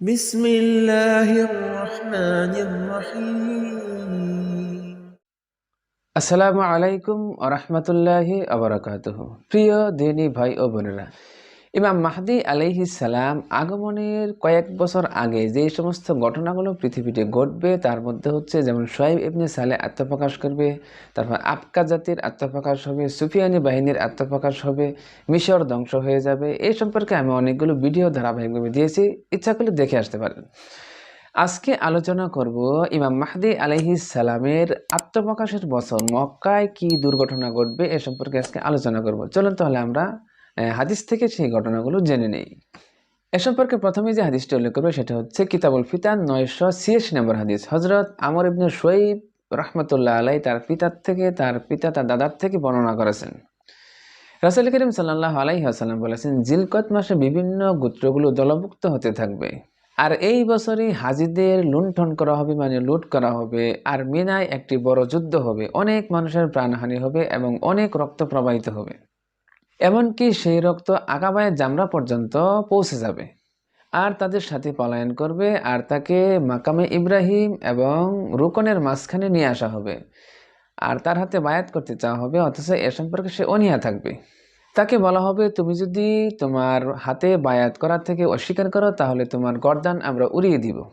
بسم الله الرحمن الرحيم আসসালামু আলাইকুম আরহামতুল্লাহি আবরাকাতুহ প্রিয় দিনী ভাই ও বোনেরা ইমাম মাহদি আলাইহি সালাম আগমনের কয়েক বছর আগে যে সমস্ত ঘটনাগুলো পৃথিবীতে ঘটবে, তার মধ্যে হচ্ছে যেমন সোয়াইব ইবনে সালে আত্মপ্রকাশ করবে, তারপর আবকা জাতির আত্মপ্রকাশ হবে, সুফিয়ানি বাহিনীর আত্মপ্রকাশ হবে, মিশর ধ্বংস হয়ে যাবে। এই সম্পর্কে আমি অনেকগুলো ভিডিও ধারাবাহিকভাবে দিয়েছি, ইচ্ছা করলে দেখে আসতে পারেন। আজকে আলোচনা করব ইমাম মাহদি আলহি সালামের আত্মপ্রকাশের বছর, মক্কায় কি দুর্ঘটনা ঘটবে এ সম্পর্কে আজকে আলোচনা করব। চলুন তাহলে আমরা হাদিস থেকে সেই ঘটনাগুলো জেনে নেই। এ সম্পর্কে প্রথমে যে হাদিসটি উল্লেখ করবে সেটা হচ্ছে কিতাবুল ফিতান নয়শো ছিয়াশি নম্বর হাদিস। হজরত আমর ইবনে শোয়েব রহমতুল্লাহ আলাই তার পিতার থেকে, তার পিতা তার দাদার থেকে বর্ণনা করেছেন। রাসুল করিম সাল্লাহ আলাইহি আসাল্লাম বলেছেন, জিলকত মাসে বিভিন্ন গোত্রগুলো দলভুক্ত হতে থাকবে। আর এই বছরই হাজিদের লুণ্ঠন করা হবে মানে লুট করা হবে, আর মিনায় একটি বড় যুদ্ধ হবে। অনেক মানুষের প্রাণহানি হবে এবং অনেক রক্ত প্রবাহিত হবে। এমনকি সেই রক্ত আকাবায় জামরা পর্যন্ত পৌঁছে যাবে। আর তাদের সাথে পলায়ন করবে আর তাকে মাকামে ইব্রাহিম এবং রুকনের মাঝখানে নিয়ে আসা হবে। আর তার হাতে বায়াত করতে চাওয়া হবে, অথচ এ সম্পর্কে সে অনিয়া থাকবে। তাকে বলা হবে, তুমি যদি তোমার হাতে বায়াত করার থেকে অস্বীকার করো, তাহলে তোমার গরদান আমরা উড়িয়ে দিব।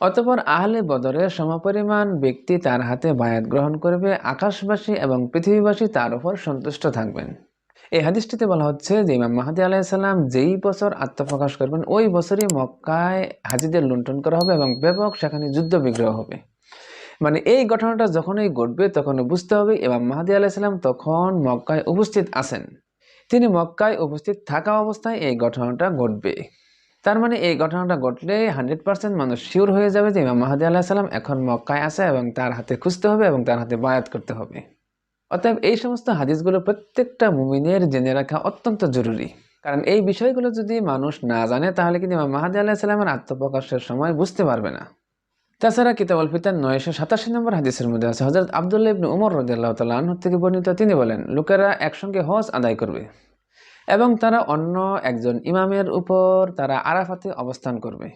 অতপর আহলে বদরের সমপরিমাণ ব্যক্তি তার হাতে বায়াত গ্রহণ করবে, আকাশবাসী এবং পৃথিবীবাসী তার উপর সন্তুষ্ট থাকবেন। এই হাদিসটিতে বলা হচ্ছে যে ইমাম মাহাদি আলাইসাল্লাম যেই বছর আত্মপ্রকাশ করবেন, ওই বছরই মক্কায় হাজিদের লুণ্ঠন করা হবে এবং ব্যাপক সেখানে যুদ্ধ বিগ্রহ হবে। মানে এই ঘটনাটা যখনই ঘটবে তখন বুঝতে হবে ইমাম মাহাদি আলাইসাল্লাম তখন মক্কায় উপস্থিত আছেন। তিনি মক্কায় উপস্থিত থাকা অবস্থায় এই ঘটনাটা ঘটবে। তার মানে এই ঘটনাটা ঘটলে হান্ড্রেড পার্সেন্ট মানুষ শিওর হয়ে যাবে যে ইমাম মাহাদি আল্লাহ সাল্লাম এখন মক্কায় আছে এবং তার হাতে খুঁজতে হবে এবং তার হাতে বায়াত করতে হবে। অতএব এই সমস্ত হাদিসগুলো প্রত্যেকটা মুমিনের জেনে রাখা অত্যন্ত জরুরি। কারণ এই বিষয়গুলো যদি মানুষ না জানে, তাহলে কিন্তু ইমাম মাহাদি আল্লাহ সাল্লামের আত্মপ্রকাশের সময় বুঝতে পারবে না। তাছাড়া কিতাবুল ফিতান নয়শো সাতাশি নম্বর হাদিসের মধ্যে আছে হজরত আবদুল্লাহ ইবনে উমর রদিয়াল্লাহ তাল্লাহ থেকে বর্ণিত, তিনি বলেন, লোকেরা একসঙ্গে হজ আদায় করবে এবং তারা অন্য একজন ইমামের উপর তারা আরাফাতে অবস্থান করবে।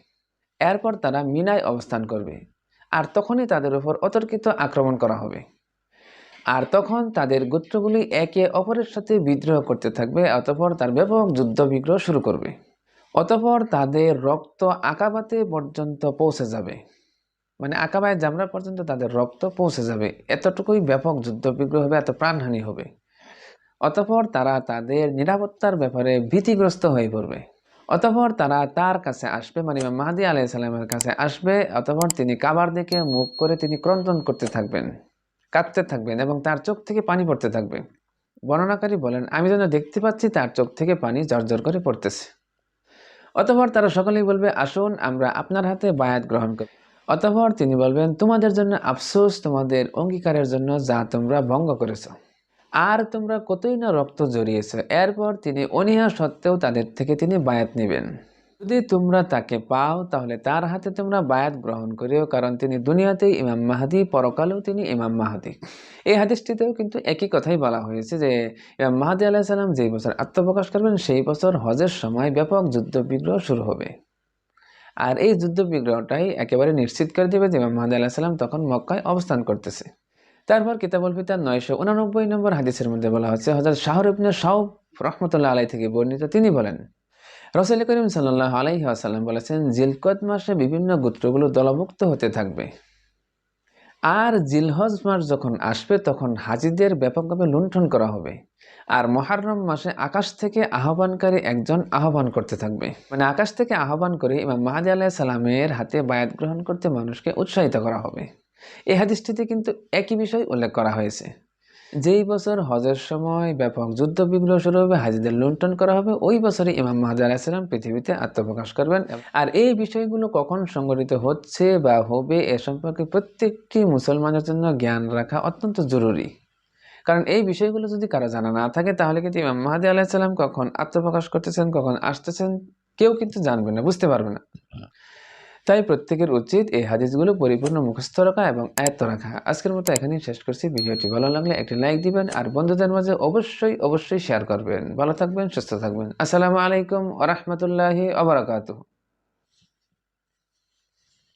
এরপর তারা মিনায় অবস্থান করবে। আর তখনই তাদের উপর অতর্কিত আক্রমণ করা হবে। আর তখন তাদের গোত্রগুলি একে অপরের সাথে বিদ্রোহ করতে থাকবে, অতপর তার ব্যাপক যুদ্ধ বিগ্রহ শুরু করবে। অতপর তাদের রক্ত আকাবাতে পর্যন্ত পৌঁছে যাবে। মানে আকাবায় জামরা পর্যন্ত তাদের রক্ত পৌঁছে যাবে। এতটুকুই ব্যাপক যুদ্ধ বিগ্রহ হবে, এত প্রাণহানি হবে। অতপর তারা তাদের নিরাপত্তার ব্যাপারে ভীতিগ্রস্ত হয়ে পড়বে। অতপর তারা তার কাছে আসবে মানে মাহাদি আলাইসাল্লামের কাছে আসবে। অতপর তিনি কাবার দিকে মুখ করে তিনি ক্রন্দন করতে থাকবেন। কাঁদতে থাকবেন এবং তার চোখ থেকে পানি পড়তে থাকবে বর্ণনাকারী বলেন, আমি যেন দেখতে পাচ্ছি তার চোখ থেকে পানি জর্জর করে পড়তেছে। অতপর তারা সকলেই বলবে, আসুন, আমরা আপনার হাতে বায়াত গ্রহণ করি। অতপর তিনি বলবেন, তোমাদের জন্য আফসোস, তোমাদের অঙ্গীকারের জন্য যা তোমরা ভঙ্গ করেছ। আর তোমরা কতই না রক্ত জড়িয়েছ। এরপর তিনি অনীহা সত্ত্বেও তাদের থেকে তিনি বায়াত নেবেন। যদি তোমরা তাকে পাও, তাহলে তার হাতে তোমরা বায়াত গ্রহণ করিও, কারণ তিনি দুনিয়াতেই ইমাম মাহাদি, পরকালেও তিনি ইমাম মাহাদি। এই হাদিসটিতেও কিন্তু একই কথাই বলা হয়েছে যে, ইমাম মাহাদি আলাহ সাল্লাম যেই বছর আত্মপ্রকাশ করবেন, সেই বছর হজের সময় ব্যাপক যুদ্ধ বিগ্রহ শুরু হবে। আর এই যুদ্ধ বিগ্রহটাই একেবারে নিশ্চিত করে দেবে যে ইমাম মাহাদি আলাহ সাল্লাম তখন মক্কায় অবস্থান করতেছে। তারপর কিতাবুল ফিতার নয়শো উনানব্বই নম্বর হাদিসের মধ্যে বলা হচ্ছে হজরত শাহর ইবনে সাউব রহমতুল্লাহ আলাই থেকে বর্ণিত তিনি বলেন রসুল করিম সাল্লাহ আলাইহি আসাল্লাম বলেছেন, জিলকত মাসে বিভিন্ন গোত্রগুলো দলভুক্ত হতে থাকবে। আর জিলহজ মাস যখন আসবে, তখন হাজিদের ব্যাপকভাবে লুণ্ঠন করা হবে। আর মহারম মাসে আকাশ থেকে আহ্বানকারী একজন আহ্বান করতে থাকবে। মানে আকাশ থেকে আহ্বান করে ইমাম মাহাদি আলাহ সালামের হাতে বায়াত গ্রহণ করতে মানুষকে উৎসাহিত করা হবে। এই হাদিসটিতে কিন্তু একই বিষয় উল্লেখ করা হয়েছে। যেই বছর হজের সময় ব্যাপক যুদ্ধ বিগ্রহ শুরু হবে, হাজিদের লুণ্ঠন করা হবে, ওই বছরই ইমাম মাহাদি আলাহিসাল্লাম পৃথিবীতে আত্মপ্রকাশ করবেন। আর এই বিষয়গুলো কখন সংগঠিত হচ্ছে বা হবে এ সম্পর্কে প্রত্যেকটি মুসলমানের জন্য জ্ঞান রাখা অত্যন্ত জরুরি। কারণ এই বিষয়গুলো যদি কারও জানা না থাকে, তাহলে কিন্তু ইমাম মাহাদি আলাহিসাল্লাম কখন আত্মপ্রকাশ করতেছেন, কখন আসতেছেন, কেউ কিন্তু জানবে না, বুঝতে পারবে না। তাই প্রত্যেকের উচিত এই হাদিসগুলো পরিপূর্ণ মুখস্থ রাখা এবং আয়ত্ত রাখা। আজকের মতো এখানেই শেষ করছি। ভিডিওটি ভালো লাগলে একটি লাইক দিবেন আর বন্ধুদের মাঝে অবশ্যই অবশ্যই শেয়ার করবেন। ভালো থাকবেন, সুস্থ থাকবেন। আসসালামু আলাইকুম রহমতুল্লাহি আবরাকাতুহ